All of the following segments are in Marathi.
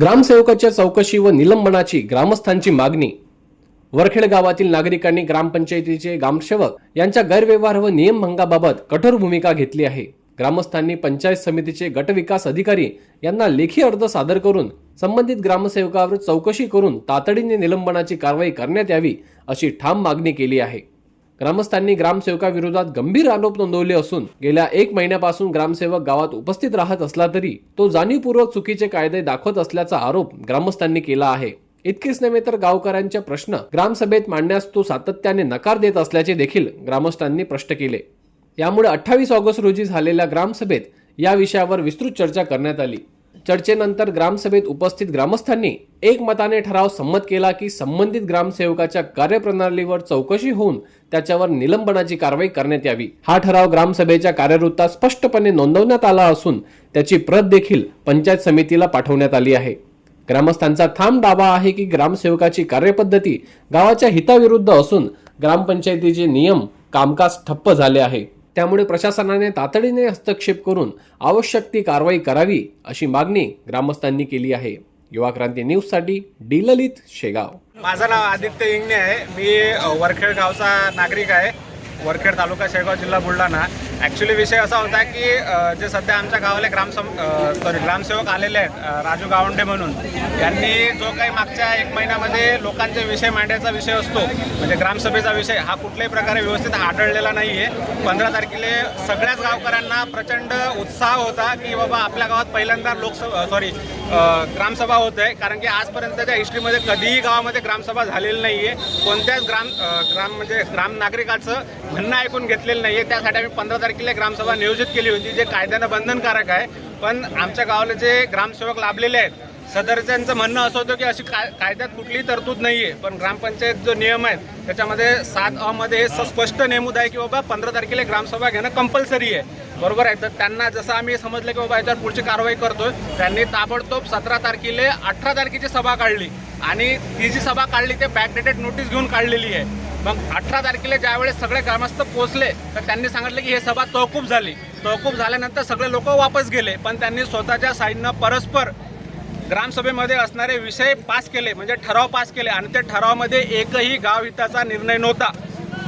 ग्रामसेवकाच्या चौकशी व निलंबनाची ग्रामस्थांची मागणी. वरखेड गावातील नागरिकांनी ग्रामपंचायतीचे ग्रामसेवक यांच्या गैरव्यवहार व नियमभंगाबाबत कठोर भूमिका घेतली आहे. ग्रामस्थांनी पंचायत समितीचे गटविकास अधिकारी यांना लेखी अर्ज सादर करून संबंधित ग्रामसेवकावर चौकशी करून तातडीने निलंबनाची कारवाई करण्यात यावी अशी ठाम मागणी केली आहे. ग्रामस्थांनी ग्रामसेवकाविरोधात गंभीर आरोप नोंदवले असून गेल्या एक महिन्यापासून ग्रामसेवक गावात उपस्थित राहत असला तरी तो जाणीवपूर्वक चुकीचे कायदे दाखवत असल्याचा आरोप ग्रामस्थांनी केला आहे. इतकेच नव्हे तर गावकऱ्यांचे प्रश्न ग्रामसभेत मांडण्यास तो सातत्याने नकार देत असल्याचे देखील ग्रामस्थांनी प्रश्न केले. यामुळे अठ्ठावीस ऑगस्ट रोजी झालेल्या ग्रामसभेत या विषयावर विस्तृत चर्चा करण्यात आली. चर्चेनंतर ग्रामसभेत उपस्थित ग्रामस्थांनी एकमताने ठराव संमत केला की संबंधित ग्रामसेवकाच्या कार्यप्रणालीवर चौकशी होऊन त्याच्यावर निलंबनाची कारवाई करण्यात यावी. हा ठराव ग्रामसभेच्या कार्यवृत्तात स्पष्टपणे नोंदवण्यात आला असून त्याची प्रत देखील पंचायत समितीला पाठवण्यात आली आहे. ग्रामस्थांचा ठाम दावा आहे की ग्रामसेवकाची कार्यपद्धती गावाच्या हिताविरुद्ध असून ग्रामपंचायतीचे नियम कामकाज ठप्प झाले आहे. त्यामुळे प्रशासनाने तातडीने हस्तक्षेप करून आवश्यक ती कारवाई करावी अशी मागणी ग्रामस्थांनी केली आहे. युवा क्रांती न्यूजसाठी डी ललित शेगाव. माझं नाव आदित्य इंगणे आहे. मी वरखेड गावचा नागरिक आहे. वरखेड तालुका शेगाव जिल्हा बुलढाणा. ॲक्च्युली विषय असा होता की जे सध्या आमच्या गावाला ग्रामसम सॉरी ग्रामसेवक आलेले आहेत राजू गावंडे म्हणून. यांनी जो काही मागच्या एक महिन्यामध्ये लोकांचे विषय मांडायचा विषय असतो म्हणजे ग्रामसभेचा विषय हा कुठल्याही प्रकारे व्यवस्थित आढळलेला नाही आहे पंधरा तारखेला सगळ्याच गावकऱ्यांना प्रचंड उत्साह होता की बाबा आपल्या गावात पहिल्यांदा लोकसभा सॉरी ग्रामसभा होत आहे. कारण की आजपर्यंतच्या हिस्ट्रीमध्ये कधीही गावामध्ये ग्रामसभा झालेली नाही आहे कोणत्याच ग्राम ग्राम म्हणजे ग्राम नागरिकाचं म्हणणं ऐकून घेतलेलं नाही आहे त्यासाठी आम्ही पंधरा तारखेला ग्रामसभा नियोजित केली होती जे कायद्यानं बंधनकारक आहे. पण आमच्या गावाला जे ग्रामसेवक लाभलेले आहेत सदरच्यांचं म्हणणं असं होतं की अशी काय कायद्यात कुठलीही तरतूद नाही आहे पण ग्रामपंचायत जो नियम आहे त्याच्यामध्ये सात अमध्ये हे स्पष्ट नेमूद आहे की बाबा पंधरा तारखेला ग्रामसभा घेणं कंपल्सरी आहे. बरोबर आहे. तर त्यांना जसं आम्ही समजलं की बाबा याच्यावर पुढची कारवाई करतोय त्यांनी ताबडतोब सतरा तारखेला अठरा तारखेची सभा काढली. आणि ती जी सभा काढली ते बॅकडेटेड नोटीस घेऊन काढलेली आहे. मग अठरा तारखेला ज्यावेळेस सगळे ग्रामस्थ पोहोचले तर त्यांनी सांगितलं की हे सभा तहकूब झाली. तहकूब झाल्यानंतर सगळे लोक वापस गेले पण त्यांनी स्वतःच्या साईडनं परस्पर ग्रामसभेमध्ये असणारे विषय पास केले म्हणजे ठराव पास केले. आणि त्या ठरावामध्ये एकही गाव हिताचा निर्णय नव्हता.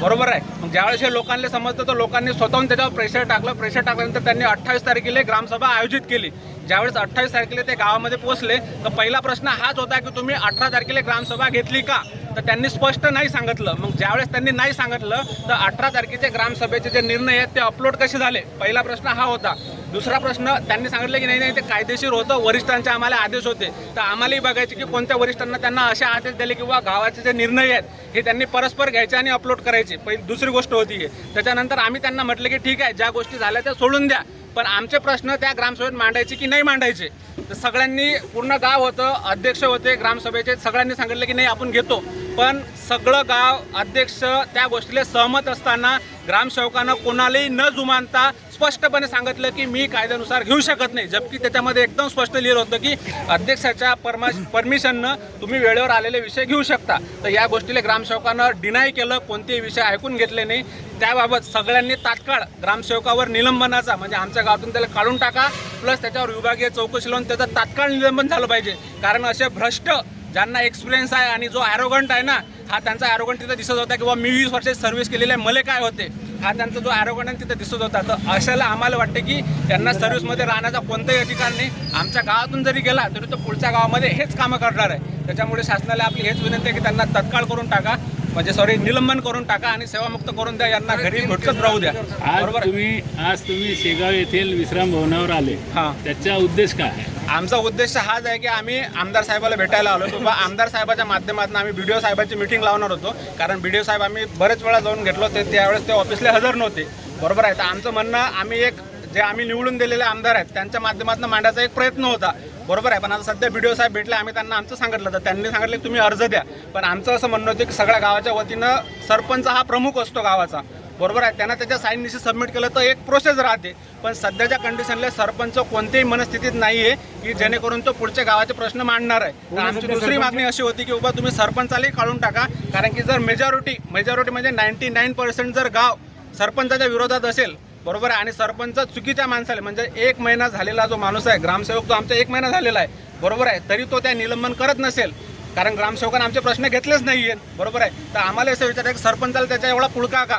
बरोबर आहे? ज्यावेळेस हे लोकांना समजतं तर लोकांनी स्वतःहून त्याच्यावर प्रेशर टाकलं. प्रेशर टाकल्यानंतर त्यांनी अठ्ठावीस तारखेला ग्रामसभा आयोजित केली. ज्यावेळेस अठ्ठावीस तारखेला ते गावामध्ये पोहोचले तर पहिला प्रश्न हाच होता की तुम्ही अठरा तारखेला ग्रामसभा घेतली का? तर त्यांनी स्पष्ट नाही सांगितलं. मग ज्यावेळेस त्यांनी नाही सांगितलं तर अठरा तारखेचे ग्रामसभेचे जे निर्णय आहेत ते अपलोड कसे झाले? पहिला प्रश्न हा होता. दुसरा प्रश्न त्यांनी सांगितलं की नाही नाही ते कायदेशीर होतं वरिष्ठांचे आम्हाला आदेश होते. तर आम्हालाही बघायचे की कोणत्या वरिष्ठांना त्यांना असे आदेश दिले किंवा गावाचे जे निर्णय आहेत हे त्यांनी परस्पर घ्यायचे आणि अपलोड करायचे. पहिली दुसरी गोष्ट होती ही. त्याच्यानंतर आम्ही त्यांना म्हटलं की ठीक आहे ज्या गोष्टी झाल्या त्या सोडून द्या. पण आमचे प्रश्न त्या ग्रामसभेत मांडायचे की नाही मांडायचे? तर सगळ्यांनी पूर्ण गाव होतं अध्यक्ष होते ग्रामसभेचे सगळ्यांनी सांगितलं की नाही आपण घेतो. पण सगळं गाव अध्यक्ष त्या गोष्टीला सहमत असताना ग्रामसेवकानं कोणालाही न जुमानता स्पष्टपणे सांगितलं की मी कायद्यानुसार घेऊ शकत नाही. जबकी त्याच्यामध्ये एकदम स्पष्ट लिहिलं होतं की अध्यक्षाच्या परमा परमिशननं तुम्ही वेळेवर आलेले विषय घेऊ शकता. तर या गोष्टीला ग्रामसेवकानं डिनाय केलं कोणतेही विषय ऐकून घेतले नाही. त्याबाबत सगळ्यांनी तात्काळ ग्रामसेवकावर निलंबनाचा म्हणजे आमच्या गावातून त्याला काढून टाका. प्लस त्याच्यावर विभागीय चौकशी लावून त्याचं तात्काळ निलंबन झालं पाहिजे. कारण असे भ्रष्ट ज्यांना एक्सपिरियन्स आहे आणि जो ॲरोगंट आहे ना हा त्यांचा ॲरोगंट तिथं दिसत होता किंवा मी वीस वर्षाची सर्व्हिस केलेली आहे मले काय होते? हा त्यांचा जो ॲरोगंट आहे तिथं दिसत होता. तर अशाला आम्हाला वाटते की त्यांना सर्व्हिसमध्ये राहण्याचा कोणताही अधिकार नाही. आमच्या गावातून जरी गेला तरी तो पुढच्या गावामध्ये हेच कामं करणार आहे. त्याच्यामुळे शासनाला आपली हेच विनंती आहे की त्यांना तत्काळ करून टाका. म्हणजे सॉरी निलंबन करून टाका आणि सेवामुक्त करून द्या यांना घरी घुटकत राहू द्या. आज बरोबर? तुम्ही आज तुम्ही शेगाव येथील विश्राम भवनावर आले. हां. त्याचा उद्देश काय आहे? आमचा उद्देश हाच आहे की आम्ही आमदार साहेबाला भेटायला आलो किंवा आमदार साहेबाच्या माध्यमातून आम्ही बी डी ओ साहेबांची मिटिंग लावणार होतो. कारण बी डी ओ साहेब आम्ही बरेच वेळा जाऊन घेतलो ते त्यावेळेस ते ऑफिसला हजर नव्हते. बरोबर आहे? तर आमचं म्हणणं आम्ही एक जे आम्ही निवडून दिलेले आमदार आहेत त्यांच्या माध्यमातून मांडायचा एक प्रयत्न होता. बरोबर आहे पण आता सध्या बी डी ओ साहेब भेटले आम्ही त्यांना आमचं सांगितलं तर त्यांनी सांगितलं की तुम्ही अर्ज द्या. पण आमचं असं म्हणणं होतं की सगळ्या गावाच्या वतीनं सरपंच हा प्रमुख असतो गावाचा. बरोबर आहे त्यांना त्याच्या साईननिशी सबमिट केलं तर एक प्रोसेस राहते. पण सध्याच्या कंडिशनला सरपंच कोणत्याही मनस्थितीत नाही आहे की जेणेकरून तो पुढच्या गावाचे प्रश्न मांडणार आहे. तर आमची दुसरी मागणी अशी होती की बाबा तुम्ही सरपंचालाही काढून टाका. कारण की जर मेजॉरिटी मेजॉरिटी म्हणजे नाईन्टी नाईन पर्सेंट जर गाव सरपंचाच्या विरोधात असेल बरोबर आहे. आणि सरपंच चुकीच्या माणसाला म्हणजे एक महिना झालेला जो माणूस आहे ग्रामसेवक तो आमचा एक महिना झालेला आहे बरोबर आहे. तरी तो त्या निलंबन करत नसेल. कारण ग्रामसेवकांना आमचे प्रश्न घेतलेच नाही आहेत बरोबर आहे. तर आम्हाला असं विचारायचं की सरपंचाला त्याचा एवढा पुळका का?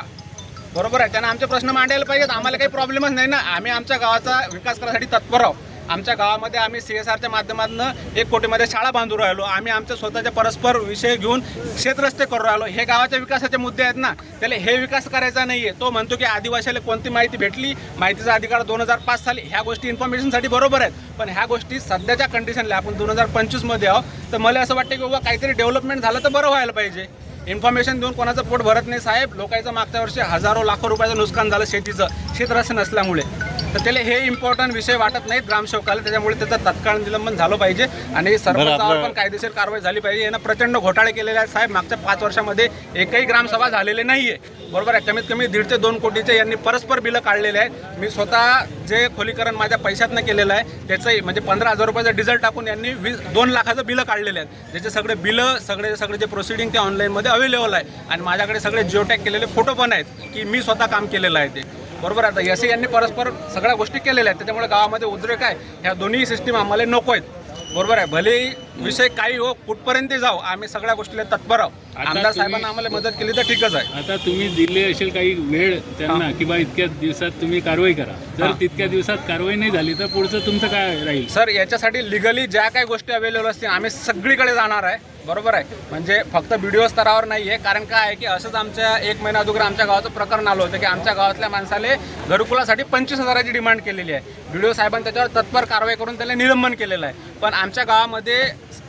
बरोबर आहे. त्यांना आमचे प्रश्न मांडायला पाहिजेत. आम्हाला काही प्रॉब्लेमच नाही ना. आम्ही आमच्या गावाचा विकास करण्यासाठी तत्पर आहोत. आमच्या गावामध्ये आम्ही सी एस आरच्या माध्यमातून एक कोटीमध्ये शाळा बांधून राहिलो. आम्ही आमच्या स्वतःचे परस्पर विषय घेऊन शेतरस्ते करू राहिलो. हे गावाच्या विकासाचे मुद्दे आहेत ना त्याला हे विकास करायचा नाही आहे तो म्हणतो की आदिवासीला कोणती माहिती भेटली? माहितीचा अधिकार दोन हजार पाच साली ह्या गोष्टी इन्फॉर्मेशनसाठी बरोबर आहेत. पण ह्या गोष्टी सध्याच्या कंडिशनला आपण दोन हजार पंचवीसमध्ये आहोत. तर मला असं वाटतं की बाबा काहीतरी डेव्हलपमेंट झालं तर बरं व्हायला पाहिजे. इन्फॉर्मेशन देऊन कोणाचं पोट भरत नाही साहेब. लोकांचं मागच्या वर्षी हजारो लाखो रुपयाचं नुकसान झालं शेतीचं. शेतरस्ते नसल्यामुळे. तर त्याला हे इम्पॉर्टंट विषय वाटत नाहीत ग्रामसेवकाला. त्याच्यामुळे त्याचं तत्काळ निलंबन झालं पाहिजे. आणि सरपंचावर पण कायदेशीर कारवाई झाली पाहिजे. यानं प्रचंड घोटाळे केलेले आहेत. साहेब मागच्या पाच वर्षामध्ये एकही ग्रामसभा झालेली नाहीये. बरोबर आहे? कमीत कमी दीड ते दोन कोटीचे यांनी परस्पर बिलं काढलेले आहेत. मी स्वतः जे खोलीकरण माझ्या पैशातनं केलेलं आहे त्याचंही म्हणजे पंधरा हजार रुपयाचं डिझेल टाकून यांनी वीस दोन लाखाचं बिलं काढलेले आहेत. त्याचे सगळे बिलं सगळे सगळे जे प्रोसिडिंग ते ऑनलाईनमध्ये अवेलेबल आहे. आणि माझ्याकडे सगळे जिओटॅग केलेले फोटो पण आहेत की मी स्वतः काम केलेलं आहे ते. बरोबर आहे. आता असे यांनी परस्पर सगळ्या गोष्टी केलेल्या आहेत. त्याच्यामुळे गावामध्ये उद्रेक आहे. ह्या दोन्ही सिस्टीम आम्हाला नको आहेत. बरोबर आहे. भले विषय काही हो कुठपर्यंत जाऊ आम्ही सगळ्या गोष्टीला तत्पर आहोत. आमदार साहेबांना आम्हाला मदत केली तर ठीकच आहे. आता तुम्ही दिले असेल काही वेळ त्यांना की बा इतक्या दिवसात तुम्ही कारवाई करा. जर. तितक्या दिवसात कारवाई नाही झाली तर पुढचं तुमचं काय राहील? सर याच्यासाठी लिगली ज्या काही गोष्टी अवेलेबल असतील आम्ही सगळीकडे जाणार आहे. बरोबर आहे. म्हणजे फक्त व्हिडिओ स्तरावर नाही आहे कारण काय आहे की असंच आमच्या एक महिना अगोदर आमच्या गावाचं प्रकरण आलं होतं की आमच्या गावातल्या माणसाले घरकुलासाठी पंचवीस हजाराची डिमांड केलेली आहे. व्हिडिओ साहेबांनी त्याच्यावर तत्पर कारवाई करून त्याला निलंबन केलेलं आहे. पण आमच्या गावामध्ये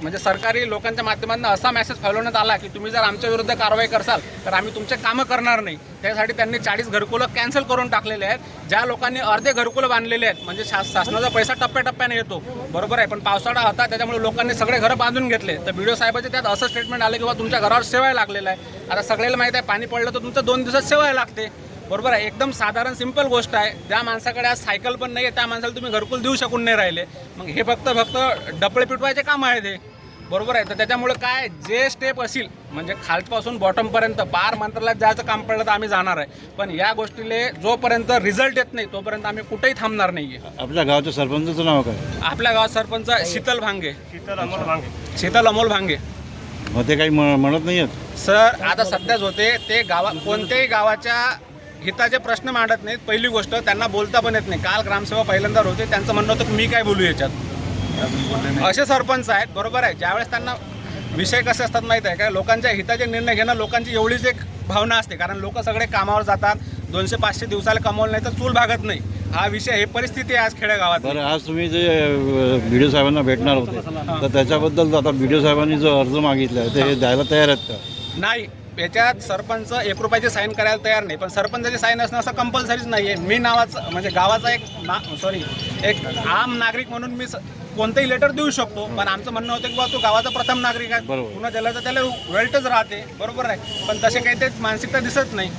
म्हणजे सरकारी लोकांच्या माध्यमातून असा मेसेज फैलवण्यात आला की तुम्ही जर आमच्या विरुद्ध कारवाई करसाल तर आम्ही तुमचे कामं करणार नाही. त्यासाठी त्यांनी चाळीस घरकुलं कॅन्सल करून टाकलेले आहेत. ज्या लोकांनी अर्धे घरकुलं बांधलेले आहेत म्हणजे शा शासनाचा पैसा टप्प्याटप्प्याने येतो. बरोबर आहे पण पावसाळा होता त्याच्यामुळे लोकांनी सगळे घरं बांधून घेतले. तर व्हिडिओ साहेबाचे त्यात असं स्टेटमेंट आलं की बा तुमच्या घरावर सेवाय लागलेलं आहे. आता सगळ्याला माहिती आहे पाणी पडलं तर तुमचं दोन दिवसात सेवाय लागते. बरोबर आहे एकदम साधारण सिंपल गोष्ट आहे. ज्या माणसाकडे आज सायकल पण नाही आहे त्या माणसाला तुम्ही घरकुल देऊ शकून नाही राहिले. मग हे फक्त फक्त डपळे पिटवायचे काम आहे ते. बरोबर आहे. तर त्याच्यामुळे काय जे स्टेप असेल म्हणजे खालपासून बॉटमपर्यंत पार मंत्रालयात जायचं काम पडलं तर आम्ही जाणार आहे. पण या गोष्टीले जोपर्यंत रिझल्ट येत नाही तोपर्यंत आम्ही कुठेही थांबणार नाही आपल्या गावाच्या सरपंचाचं नाव काय? आपल्या गावात सरपंच शीतल भांगे. शीतल अमोल भांगे. शीतल अमोल भांगे. मग ते काही म- म्हणत नाही आहेत सर आता सध्याच होते ते गावा कोणत्याही गावाच्या हिताचे प्रश्न मांडत नाहीत. पहिली गोष्ट त्यांना बोलता पण येत नाही. काल ग्रामसेवा पहिल्यांदा होते त्यांचं म्हणणं होतं की मी काय बोलू याच्यात? असे सरपंच आहेत बरोबर आहे. ज्यावेळेस त्यांना विषय कसे असतात माहीत आहे का? लोकांच्या हिताचे निर्णय घेणं लोकांची एवढीच एक भावना असते. कारण लोक सगळे कामावर जातात दोनशे पाचशे दिवसाला कमवलं नाही तर चूल भागत नाही. हा विषय हे परिस्थिती आहे आज खेडेगावात. बरं आज तुम्ही जे बी डी साहेबांना भेटणार होते तर त्याच्याबद्दल आता बी डी साहेबांनी जो अर्ज मागितला आहे ते द्यायला तयार आहेत का? नाही याच्यात सरपंच एक रुपयाची साईन करायला तयार नाही. पण सरपंचाची साईन असणं असं कंपल्सरीच नाही आहे मी नावाचं म्हणजे गावाचा एक ना सॉरी एक आम नागरिक म्हणून मी स- कोणतंही लेटर देऊ शकतो पण आमचं म्हणणं होतं की बा तू गावाचा प्रथम नागरिक आहे. पुन्हा त्याला तर त्याला वेल्टच राहते बरोबर आहे. पण तसे काही ते मानसिकता दिसत नाही.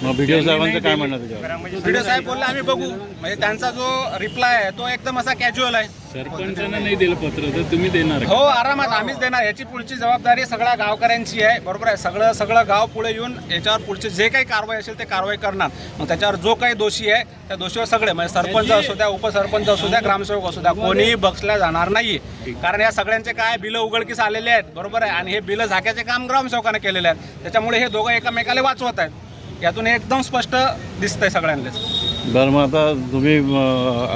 साहेबांचं काय म्हणणं व्हिडिओ साहेब बोलले आम्ही बघू. म्हणजे त्यांचा जो रिप्लाय आहे तो एकदम असा कॅज्युअल आहे. सरपंचानं नाही दिलं पत्र तर तुम्ही देणार हो आरामात आम्हीच देणार. याची पुढची जबाबदारी सगळ्या गावकऱ्यांची आहे. बरोबर आहे. सगळं सगळं गाव पुढे येऊन याच्यावर पुढचे जे काही कारवाई असेल ते कारवाई करणार. मग त्याच्यावर जो काही दोषी आहे त्या दोषीवर सगळे म्हणजे सरपंच असू द्या उपसरपंच असू द्या ग्रामसेवक असू द्या कोणीही बक्षल्या जाणार नाहीये. कारण या सगळ्यांचे काय बिलं उघडकीस आलेले आहेत बरोबर आहे? आणि हे बिलं झाक्याचे काम ग्रामसेवकाने केलेले आहेत. त्याच्यामुळे हे दोघं एकामेकाला वाचवत आहेत. यातून हे एकदम स्पष्ट दिसतंय सगळ्यांनाच बरं मग आता तुम्ही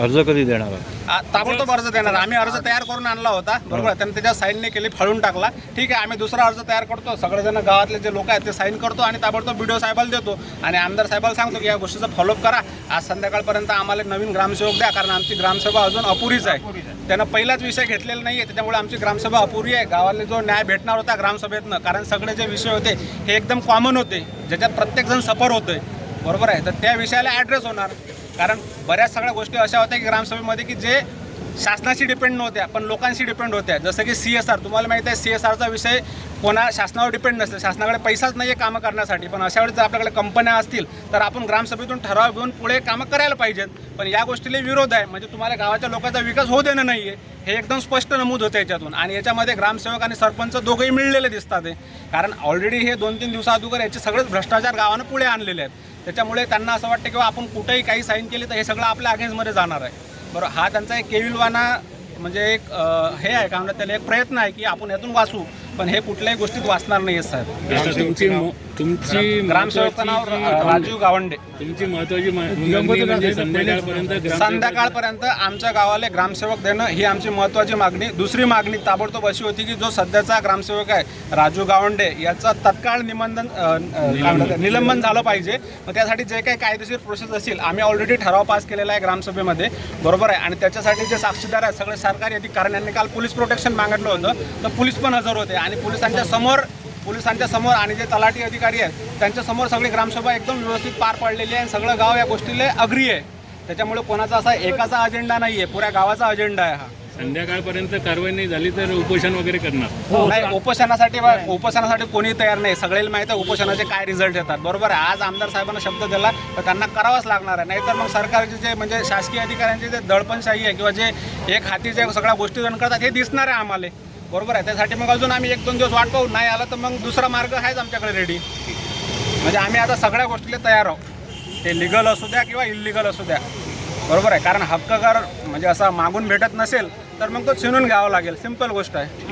अर्ज कधी देणार आहात? आ- ताबडतोब अर्ज देणार. आम्ही अर्ज तयार करून आणला होता. बरोबर? त्यांनी त्याच्या साईनने केली फाळून टाकला. ठीक आहे आम्ही दुसरा अर्ज तयार करतो. सगळेजण गावातले जे लोक आहेत ते साईन करतो आणि ताबडतोब व्हिडिओ साहेबाला देतो. आणि आमदार साहेबाला सांगतो की या गोष्टीचा फॉलोअप करा. आज संध्याकाळपर्यंत आम्हाला नवीन ग्रामसेवक द्या कारण आमची ग्रामसभा अजून अपुरीच आहे. त्यानं पहिलाच विषय घेतलेला नाही आहे त्याच्यामुळे आमची ग्रामसभा अपुरी आहे. गावाला जो न्याय भेटणार होता ग्रामसभेतनं कारण सगळे जे विषय होते हे एकदम कॉमन होते. ज्याच्यात प्रत्येकजण सफर होतोय. बरोबर आहे. तर त्या विषयाला ॲड्रेस होणार. कारण बऱ्याच सगळ्या गोष्टी अशा होत्या की ग्रामसभेमध्ये की जे शासनाशी डिपेंड नव्हत्या पण लोकांशी डिपेंड होत्या. जसं की सी एस आर तुम्हाला माहिती आहे सी एस आरचा विषय कोणा शासनावर डिपेंड नसते. शासनाकडे पैसाच नाही आहे कामं करण्यासाठी. पण अशा वेळी जर आपल्याकडे कंपन्या असतील तर आपण ग्रामसभेतून ठराव घेऊन पुढे कामं करायला पाहिजेत. पण या गोष्टीला विरोध आहे. म्हणजे तुम्हाला गावाच्या लोकांचा विकास होऊ देणं नाही आहे हे एकदम स्पष्ट नमूद होतं याच्यातून. आणि याच्यामध्ये ग्रामसेवक आणि सरपंच दोघंही मिळलेले दिसतात आहे कारण ऑलरेडी हे दोन तीन दिवसा अगोदर याचे सगळेच भ्रष्टाचार गावानं पुढे आणलेले आहेत. त्याच्यामुळे त्यांना असं वाटतं की बा आपण कुठेही काही साईन केली तर हे सगळं आपल्या अगेन्स्टमध्ये जाणार आहे. बरं हा त्यांचा एक केविलवाना म्हणजे एक हे आहे का म्हणतात त्याला एक प्रयत्न आहे की आपण यातून वाचू. पण हे कुठल्याही गोष्टीत वाचणार नाही आहेत साहेब तुमची मो- तुमची ग्रामसेवकचं नाव राजू गावंडे. तुमची महत्वाची मागणी म्हणजे संध्याकाळपर्यंत संध्याकाळपर्यंत आमच्या गावाला ग्रामसेवक देणं ही आमची महत्त्वाची मागणी. दुसरी मागणी ताबडतोब अशी होती की जो सध्याचा ग्रामसेवक आहे राजू गावंडे याचं तत्काळ निबंधन निलंबन. झालं पाहिजे. मग त्यासाठी जे काही कायदेशीर प्रोसेस असेल आम्ही ऑलरेडी ठराव पास केलेला आहे ग्रामसभेमध्ये. बरोबर आहे? आणि त्याच्यासाठी जे साक्षीदार आहेत सगळे सरकारी अधिकारी यांनी काल पोलीस प्रोटेक्शन मागितलं होतं. तर पोलीस पण हजर होते. आणि पोलिसांच्या समोर पोलिसांच्या समोर आणि जे तलाठी अधिकारी आहेत त्यांच्यासमोर सगळी ग्रामसभा एकदम व्यवस्थित पार पाडलेली आहे आणि सगळं गाव या गोष्टीला अग्री आहे. त्याच्यामुळे कोणाचा असा एकाचा अजेंडा नाही आहे पुऱ्या गावाचा अजेंडा आहे हा. संध्याकाळपर्यंत कारवाई नाही झाली तर उपोषण वगैरे करणार. नाही उपोषणासाठी उपोषणासाठी कोणी तयार नाही. सगळ्याला माहिती आहे उपोषणाचे काय रिझल्ट येतात. बरोबर आहे आज आमदार साहेबांना शब्द दिला तर त्यांना करावाच लागणार आहे. नाहीतर मग सरकारचे जे म्हणजे शासकीय अधिकाऱ्यांचे जे दडपणशाही आहे किंवा जे एक हाती जे सगळ्या गोष्टी जण करतात हे दिसणार आहे आम्हाला. बरोबर आहे. त्यासाठी मग अजून आम्ही एक दोन दिवस वाट पाहू. नाही आलं तर मग दुसरा मार्ग आहेच आमच्याकडे रेडी म्हणजे आम्ही आता सगळ्या गोष्टीला तयार आहोत. ते लिगल असू द्या किंवा इलिगल असू द्या. बरोबर आहे. कारण हक्ककार म्हणजे असा मागून भेटत नसेल तर मग तो चिनून घ्यावा लागेल. सिंपल गोष्ट आहे.